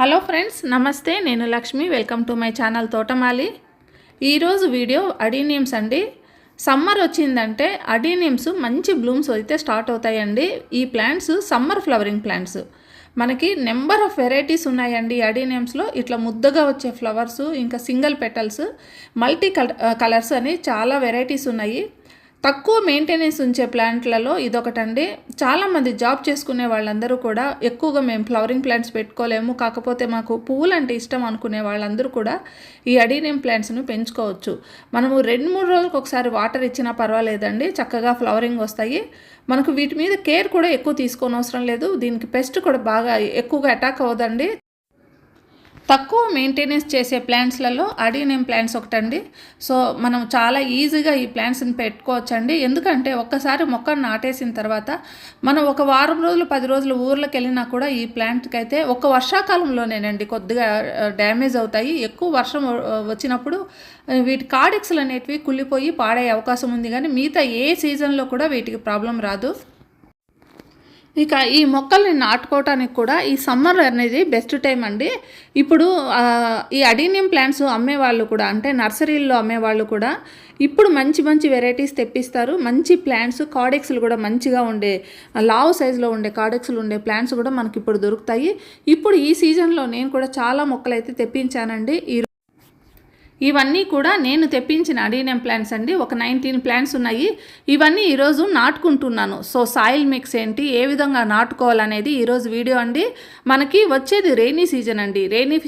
Hello friends నమస్తే. నేను Lakshmi. Welcome to my channel Thotamali. ఈరోజు వీడియో అడీనియమ్స్ అండి. సమ్మర్ వచ్చిందంటే అడీనియమ్స్ మంచి బ్లూమ్స్ అయితే స్టార్ట్ అవుతాయండి. ఈ ప్లాంట్స్ సమ్మర్ ఫ్లవరింగ్ ప్లాంట్స్. మనకి నెంబర్ ఆఫ్ వెరైటీస్ ఉన్నాయండి అడీనియమ్స్లో ఇట్లా ముద్దగా వచ్చే ఫ్లవర్స్ ఇంకా సింగిల్ పెటల్స్ మల్టీ కలర్స్ అని చాలా వెరైటీస్ ఉన్నాయి. తక్కువ మెయింటెనెన్స్ ఉంచే ప్లాంట్లలో ఇదొకటండి. చాలామంది జాబ్ చేసుకునే వాళ్ళందరూ కూడా ఎక్కువగా మేము ఫ్లవరింగ్ ప్లాంట్స్ పెట్టుకోలేము. కాకపోతే మాకు పువ్వులు అంటే ఇష్టం అనుకునే వాళ్ళందరూ కూడా ఈ అడీనియం ప్లాంట్స్ను పెంచుకోవచ్చు. మనము రెండు మూడు రోజులకు ఒకసారి వాటర్ ఇచ్చినా పర్వాలేదండి. చక్కగా ఫ్లవరింగ్ వస్తాయి. మనకు వీటి మీద కేర్ కూడా ఎక్కువ తీసుకోనవసరం లేదు. దీనికి పెస్ట్ కూడా బాగా ఎక్కువగా అటాక్ అవ్వదండి. తక్కువ మెయింటెనెన్స్ చేసే ప్లాంట్స్లలో అడినేమ్ ప్లాంట్స్ ఒకటండి. సో మనం చాలా ఈజీగా ఈ ప్లాంట్స్ని పెట్టుకోవచ్చండి. ఎందుకంటే ఒక్కసారి మొక్కను నాటేసిన తర్వాత మనం ఒక వారం రోజులు పది రోజులు ఊర్లోకి వెళ్ళినా కూడా ఈ ప్లాంట్కి అయితే ఒక వర్షాకాలంలోనేనండి. కొద్దిగా డ్యామేజ్ అవుతాయి. ఎక్కువ వర్షం వచ్చినప్పుడు వీటి కార్డిక్స్లు అనేటివి కుళ్ళిపోయి పాడే అవకాశం ఉంది. కానీ మిగతా ఏ సీజన్లో కూడా వీటికి ప్రాబ్లం రాదు. ఇక ఈ మొక్కల్ని నాటుకోవటానికి కూడా ఈ సమ్మర్ అనేది బెస్ట్ టైం అండి. ఇప్పుడు ఈ అడీనియం ప్లాంట్స్ అమ్మేవాళ్ళు కూడా అంటే నర్సరీల్లో అమ్మేవాళ్ళు కూడా ఇప్పుడు మంచి మంచి వెరైటీస్ తెప్పిస్తారు. మంచి ప్లాంట్స్ కాడెక్స్లు కూడా మంచిగా ఉండే లావ్ సైజులో ఉండే కాడెక్స్లు ఉండే ప్లాంట్స్ కూడా మనకి ఇప్పుడు దొరుకుతాయి. ఇప్పుడు ఈ సీజన్లో నేను కూడా చాలా మొక్కలు అయితే తెప్పించానండి. ఈ ఇవన్నీ కూడా నేను తెప్పించిన అడీనియం ప్లాంట్స్ అండి. ఒక నైన్టీన్ ప్లాంట్స్ ఉన్నాయి. ఇవన్నీ ఈరోజు నాటుకుంటున్నాను. సో సాయిల్ మిక్స్ ఏంటి? ఏ విధంగా నాటుకోవాలనేది ఈరోజు వీడియో అండి. మనకి వచ్చేది రెయినీ సీజన్ అండి. రెయినీ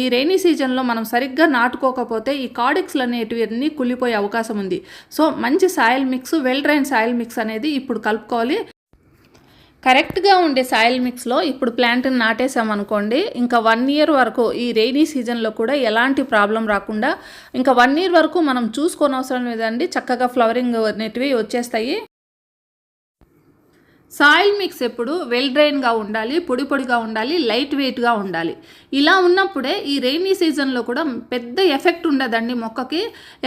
ఈ రెయినీ సీజన్లో మనం సరిగ్గా నాటుకోకపోతే ఈ కాడిక్స్లు అనేటివి అన్నీ కుళ్ళిపోయే అవకాశం ఉంది. సో మంచి soil mix well drain soil mix అనేది ఇప్పుడు కలుపుకోవాలి. కరెక్ట్గా ఉండే సాయిల్ మిక్స్లో ఇప్పుడు ప్లాంట్ని నాటేసామనుకోండి ఇంకా వన్ ఇయర్ వరకు ఈ రెయినీ సీజన్లో కూడా ఎలాంటి ప్రాబ్లం రాకుండా ఇంకా వన్ ఇయర్ వరకు మనం చూసుకోనవసరం లేదండి చక్కగా ఫ్లవరింగ్ అనేటివి వచ్చేస్తాయి. సాయిల్ మిక్స్ ఎప్పుడు వెల్ డ్రైన్గా ఉండాలి పొడి పొడిగా ఉండాలి లైట్ వెయిట్గా ఉండాలి. ఇలా ఉన్నప్పుడే ఈ రెయినీ సీజన్లో కూడా పెద్ద ఎఫెక్ట్ ఉండదండి మొక్కకి.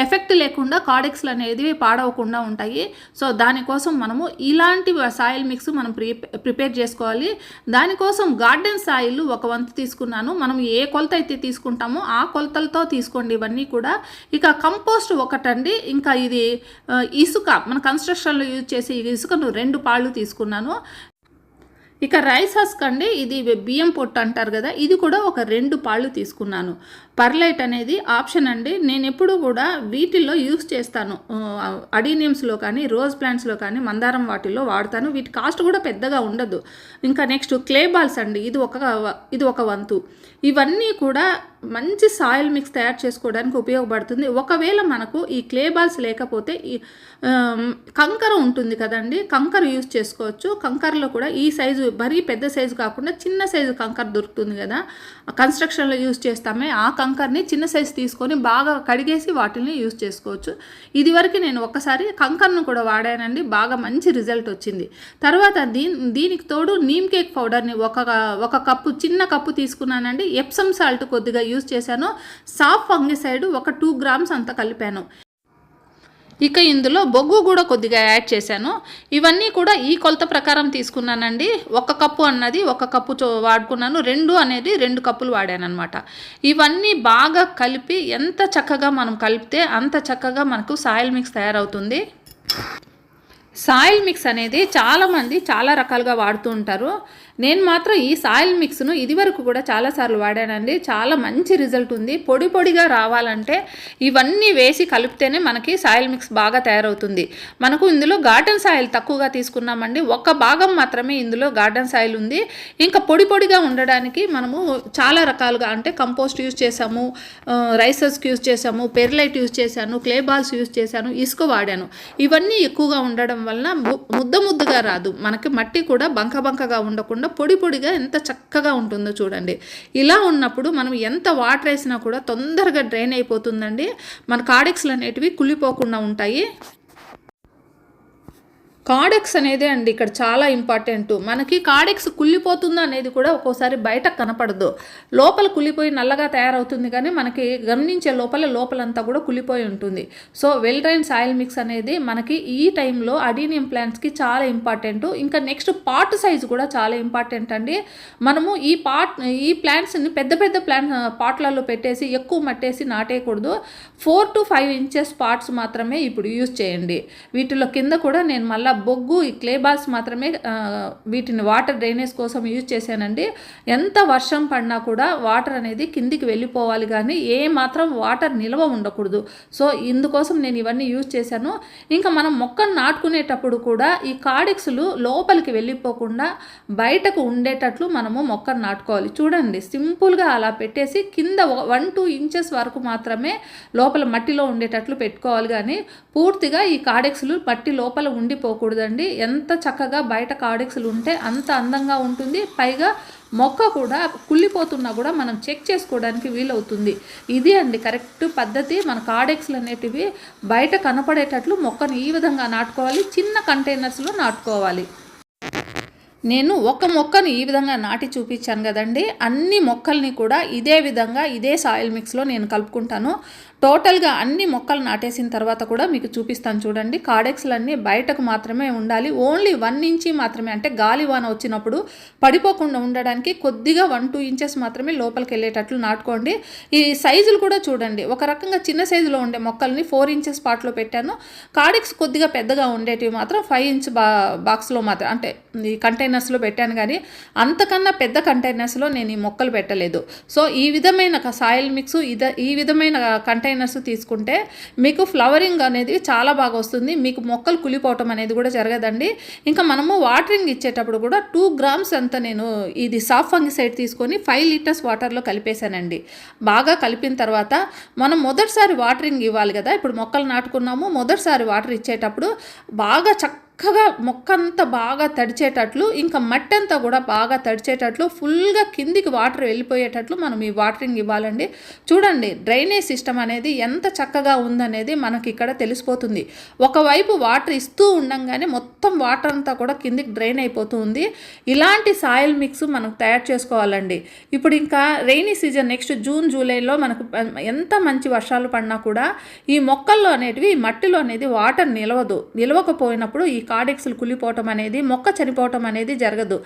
ఎఫెక్ట్ లేకుండా కాడెక్స్లు అనేది పాడవకుండా ఉంటాయి. సో దానికోసం మనము ఇలాంటి సాయిల్ మిక్స్ మనం ప్రి ప్రిపేర్ చేసుకోవాలి. దానికోసం గార్డెన్ సాయిల్ ఒక వంతు తీసుకున్నాను. మనం ఏ కొలత అయితే తీసుకుంటామో ఆ కొలతలతో తీసుకోండి ఇవన్నీ కూడా. ఇక కంపోస్ట్ ఒకటండి. ఇంకా ఇది ఇసుక. మన కన్స్ట్రక్షన్లో యూజ్ చేసే ఇసుకను రెండు పాళ్ళు తీసుకున్నాను. ఇక రైస్ హస్క్ అండి ఇది బియ్యం పొట్టు అంటారు కదా ఇది కూడా ఒక రెండు పాళ్ళు తీసుకున్నాను. పర్లైట్ అనేది ఆప్షన్ అండి. నేను ఎప్పుడు కూడా వీటిల్లో యూస్ చేస్తాను. అడీనియమ్స్లో కానీ రోజ్ ప్లాంట్స్లో కానీ మందారం వాటిల్లో వాడతాను. వీటి కాస్ట్ కూడా పెద్దగా ఉండదు. ఇంకా నెక్స్ట్ క్లే బాల్స్ అండి. ఇది ఒక ఇది ఒక వంతు. ఇవన్నీ కూడా మంచి సాయిల్ మిక్స్ తయారు చేసుకోవడానికి ఉపయోగపడుతుంది. ఒకవేళ మనకు ఈ క్లే బాల్స్ లేకపోతే ఈ కంకర ఉంటుంది కదండి. కంకర యూస్ చేసుకోవచ్చు. కంకరలో కూడా ఈ సైజు మరీ పెద్ద సైజు కాకుండా చిన్న సైజు కంకర దొరుకుతుంది కదా. కన్స్ట్రక్షన్లో యూస్ చేస్తామే. ఆ కంకర్ని చిన్న సైజు తీసుకొని బాగా కడిగేసి వాటిని యూజ్ చేసుకోవచ్చు. ఇదివరకు నేను ఒక్కసారి కంకర్ను కూడా వాడానండి. బాగా మంచి రిజల్ట్ వచ్చింది. తర్వాత దీని దీనికి తోడు నీమ్ కేక్ పౌడర్ని ఒక ఒక కప్పు చిన్న కప్పు తీసుకున్నానండి. ఎప్సమ్ సాల్ట్ కొద్దిగా యూజ్ చేశాను. సాఫ్ ఫంగిసైడ్ ఒక టూ గ్రామ్స్ అంత కలిపాను. ఇక ఇందులో బొగ్గు కూడా కొద్దిగా యాడ్ చేశాను. ఇవన్నీ కూడా ఈ కొలత ప్రకారం తీసుకున్నానండి. ఒక కప్పు అన్నది ఒక కప్పు వాడుకున్నాను. రెండు అనేది రెండు కప్పులు వాడానమాట ఇవన్నీ బాగా కలిపి ఎంత చక్కగా మనం కలిపితే అంత చక్కగా మనకు సాయిల్ మిక్స్ తయారవుతుంది. సాయిల్ మిక్స్ అనేది చాలామంది చాలా రకాలుగా వాడుతూ ఉంటారు. నేను మాత్రం ఈ సాయిల్ మిక్స్ను ఇదివరకు కూడా చాలాసార్లు వాడానండి. చాలా మంచి రిజల్ట్ ఉంది. పొడి పొడిగా రావాలంటే ఇవన్నీ వేసి కలిపితేనే మనకి సాయిల్ మిక్స్ బాగా తయారవుతుంది. మనకు ఇందులో గార్డెన్ సాయిల్ తక్కువగా తీసుకున్నామండి. ఒక్క భాగం మాత్రమే ఇందులో గార్డెన్ సాయిల్ ఉంది. ఇంకా పొడి పొడిగా ఉండడానికి మనము చాలా రకాలుగా అంటే కంపోస్ట్ యూజ్ చేసాము రైసెస్కి యూజ్ చేసాము పెర్లైట్ యూజ్ చేశాను క్లే బాల్స్ యూజ్ చేశాను ఇసుక వాడాను. ఇవన్నీ ఎక్కువగా ఉండడం వలన ముద్ద ముద్దగా రాదు. మనకి మట్టి కూడా బంక బంకగా ఉండకుండా పొడి పొడిగా ఎంత చక్కగా ఉంటుందో చూడండి. ఇలా ఉన్నప్పుడు మనం ఎంత వాటర్ వేసినా కూడా తొందరగా డ్రైన్ అయిపోతుందండి. మన కాడెక్స్లు అనేటివి కుళ్ళిపోకుండా ఉంటాయి. కాడెక్స్ అనేదే అండి ఇక్కడ చాలా ఇంపార్టెంట్ మనకి కాడెక్స్ కుళ్ళిపోతుందా అనేది కూడా ఒక్కోసారి బయట కనపడదు. లోపల కుళ్ళిపోయి నల్లగా తయారవుతుంది కానీ మనకి గమనించే లోపల లోపలంతా కూడా కుళ్ళిపోయి ఉంటుంది. So well drain soil mix అనేది మనకి ఈ టైంలో అడీనియం ప్లాంట్స్కి చాలా ఇంపార్టెంట్ ఇంకా నెక్స్ట్ పాట్ సైజ్ కూడా చాలా ఇంపార్టెంట్ అండి. మనము ఈ పాట్ ఈ ప్లాంట్స్ని పెద్ద పెద్ద ప్లాంట్ పాట్లలో పెట్టేసి ఎక్కువ మట్టేసి నాటేయకూడదు. Four to five inches parts మాత్రమే ఇప్పుడు యూజ్ చేయండి. వీటిలో కింద కూడా నేను మళ్ళీ బొగ్గు ఈ క్లే బాల్స్ మాత్రమే వీటిని వాటర్ డ్రైనేజ్ కోసం యూజ్ చేశానండి. ఎంత వర్షం పడినా కూడా వాటర్ అనేది కిందికి వెళ్ళిపోవాలి కానీ ఏ మాత్రం వాటర్ నిల్వ ఉండకూడదు. సో ఇందుకోసం నేను ఇవన్నీ యూజ్ చేశాను. ఇంకా మనం మొక్కను నాటుకునేటప్పుడు కూడా ఈ కాడిక్స్లు లోపలికి వెళ్ళిపోకుండా బయటకు ఉండేటట్లు మనము మొక్కను నాటుకోవాలి. చూడండి సింపుల్గా అలా పెట్టేసి కింద వన్ టూ ఇంచెస్ వరకు మాత్రమే లోపల మట్టిలో ఉండేటట్లు పెట్టుకోవాలి కానీ పూర్తిగా ఈ కాడెక్స్లు మట్టి లోపల ఉండిపోకూడదండి ఎంత చక్కగా బయట కార్డెక్స్లు ఉంటే అంత అందంగా ఉంటుంది. పైగా మొక్క కూడా కుళ్ళిపోతున్నా కూడా మనం చెక్ చేసుకోవడానికి వీలవుతుంది. ఇది అండి కరెక్ట్ పద్ధతి. మన కాడెక్స్లు అనేటివి బయట కనపడేటట్లు మొక్కను ఈ విధంగా నాటుకోవాలి. చిన్న కంటైనర్స్లో నాటుకోవాలి. నేను ఒక మొక్కను ఈ విధంగా నాటి చూపించాను కదండి. అన్ని మొక్కల్ని కూడా ఇదే విధంగా ఇదే సాయిల్ మిక్స్లో నేను కలుపుకుంటాను. టోటల్గా అన్ని మొక్కలు నాటేసిన తర్వాత కూడా మీకు చూపిస్తాను చూడండి. కాడెక్స్లన్నీ బయటకు మాత్రమే ఉండాలి. ఓన్లీ వన్ ఇంచి మాత్రమే అంటే గాలి వాన వచ్చినప్పుడు పడిపోకుండా ఉండడానికి కొద్దిగా వన్ టూ ఇంచెస్ మాత్రమే లోపలికి వెళ్ళేటట్లు నాటుకోండి. ఈ సైజులు కూడా చూడండి. ఒక రకంగా చిన్న సైజులో ఉండే మొక్కల్ని ఫోర్ ఇంచెస్ పాట్లో పెట్టాను. కాడెక్స్ కొద్దిగా పెద్దగా ఉండేటివి మాత్రం ఫైవ్ ఇంచ్ బా బాక్స్లో మాత్రం అంటే ఈ కంటైనర్స్లో పెట్టాను కానీ అంతకన్నా పెద్ద కంటైనర్స్లో నేను ఈ మొక్కలు పెట్టలేదు. సో ఈ విధమైన సాయిల్ మిక్స్ ఇద ఈ విధమైన కంటైనర్స్ తీసుకుంటే మీకు ఫ్లవరింగ్ అనేది చాలా బాగా వస్తుంది. మీకు మొక్కలు కులిపోవటం అనేది కూడా జరగదండి. ఇంకా మనము వాటరింగ్ ఇచ్చేటప్పుడు కూడా టూ గ్రామ్స్ అంత నేను ఇది సాఫ్ ఫంగిసైడ్ తీసుకొని ఫైవ్ లీటర్స్ వాటర్లో కలిపేశానండి. బాగా కలిపిన తర్వాత మనం మొదటిసారి వాటరింగ్ ఇవ్వాలి కదా. ఇప్పుడు మొక్కలు నాటుకున్నాము. మొదటిసారి వాటర్ ఇచ్చేటప్పుడు బాగా చక్క చక్కగా మొక్కంతా బాగా తడిచేటట్లు ఇంకా మట్టి అంతా కూడా బాగా తడిచేటట్లు ఫుల్గా కిందికి వాటర్ వెళ్ళిపోయేటట్లు మనం ఈ వాటరింగ్ ఇవ్వాలండి. చూడండి డ్రైనేజ్ సిస్టమ్ అనేది ఎంత చక్కగా ఉందనేది మనకి ఇక్కడ తెలిసిపోతుంది. ఒకవైపు వాటర్ ఇస్తూ ఉండంగానే మొత్తం వాటర్ అంతా కూడా కిందికి డ్రైన్ అయిపోతుంది ఇలాంటి సాయిల్ మిక్స్ మనం తయారు చేసుకోవాలండి. ఇప్పుడు ఇంకా రెయినీ సీజన్ నెక్స్ట్ జూన్ జూలైలో మనకు ఎంత మంచి వర్షాలు పడినా కూడా ఈ మొక్కల్లో అనేటివి మట్టిలో అనేది వాటర్ నిలవదు. నిలవకపోయినప్పుడు ఈ కాడెక్స్లు కుళ్ళిపోవటం అనేది మొక్క చనిపోవటం అనేది జరగదు.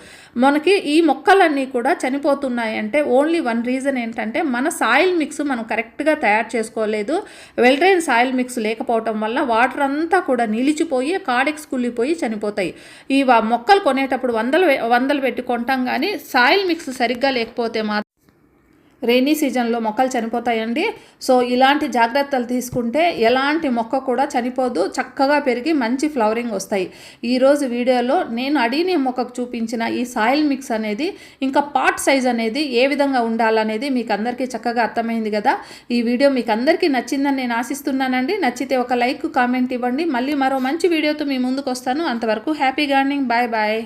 మనకి ఈ మొక్కలన్నీ కూడా చనిపోతున్నాయి అంటే ఓన్లీ వన్ రీజన్ ఏంటంటే మన సాయిల్ మిక్స్ మనం కరెక్ట్గా తయారు చేసుకోలేదు. వెల్డ్రైన్ సాయిల్ మిక్స్ లేకపోవటం వల్ల వాటర్ అంతా కూడా నిలిచిపోయి కాడెక్స్ కుళ్ళిపోయి చనిపోతాయి. ఈ మొక్కలు కొనేటప్పుడు వందలు వందలు పెట్టి కొంటాం కానీ సాయిల్ మిక్స్ సరిగ్గా లేకపోతే మాత్రం రెయినీ సీజన్లో మొక్కలు చనిపోతాయండి. సో ఇలాంటి జాగ్రత్తలు తీసుకుంటే ఎలాంటి మొక్క కూడా చనిపోదు. చక్కగా పెరిగి మంచి ఫ్లవరింగ్ వస్తాయి. ఈరోజు వీడియోలో నేను అడిగిన మొక్కకు చూపించిన ఈ సాయిల్ మిక్స్ అనేది ఇంకా పాట్ సైజ్ అనేది ఏ విధంగా ఉండాలనేది మీకు అందరికీ చక్కగా అర్థమైంది కదా. ఈ వీడియో మీకు అందరికీ నచ్చిందని నేను ఆశిస్తున్నానండి. నచ్చితే ఒక లైక్ కామెంట్ ఇవ్వండి. మళ్ళీ మరో మంచి వీడియోతో మీ ముందుకు వస్తాను. అంతవరకు హ్యాపీ గార్డెనింగ్. Bye bye.